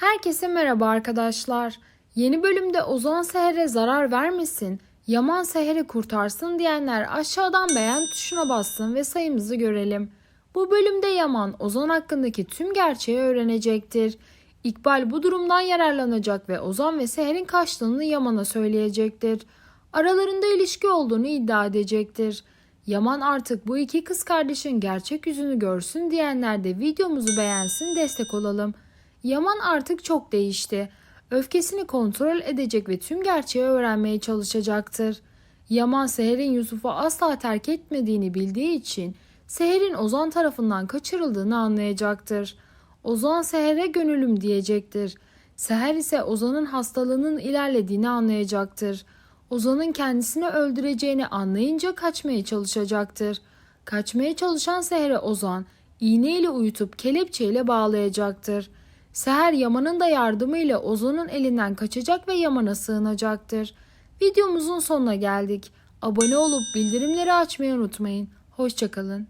Herkese merhaba arkadaşlar. Yeni bölümde Ozan Seher'e zarar vermesin, Yaman Seher'i kurtarsın diyenler aşağıdan beğen tuşuna bassın ve sayımızı görelim. Bu bölümde Yaman Ozan hakkındaki tüm gerçeği öğrenecektir. İkbal bu durumdan yararlanacak ve Ozan ve Seher'in kaçtığını Yaman'a söyleyecektir. Aralarında ilişki olduğunu iddia edecektir. Yaman artık bu iki kız kardeşin gerçek yüzünü görsün diyenler de videomuzu beğensin destek olalım. Yaman artık çok değişti. Öfkesini kontrol edecek ve tüm gerçeği öğrenmeye çalışacaktır. Yaman Seher'in Yusuf'u asla terk etmediğini bildiği için Seher'in Ozan tarafından kaçırıldığını anlayacaktır. Ozan Seher'e gönülüm diyecektir. Seher ise Ozan'ın hastalığının ilerlediğini anlayacaktır. Ozan'ın kendisini öldüreceğini anlayınca kaçmaya çalışacaktır. Kaçmaya çalışan Seher'e Ozan iğneyle uyutup kelepçeyle bağlayacaktır. Seher Yaman'ın da yardımıyla Ozan'ın elinden kaçacak ve Yaman'a sığınacaktır. Videomuzun sonuna geldik. Abone olup bildirimleri açmayı unutmayın. Hoşçakalın.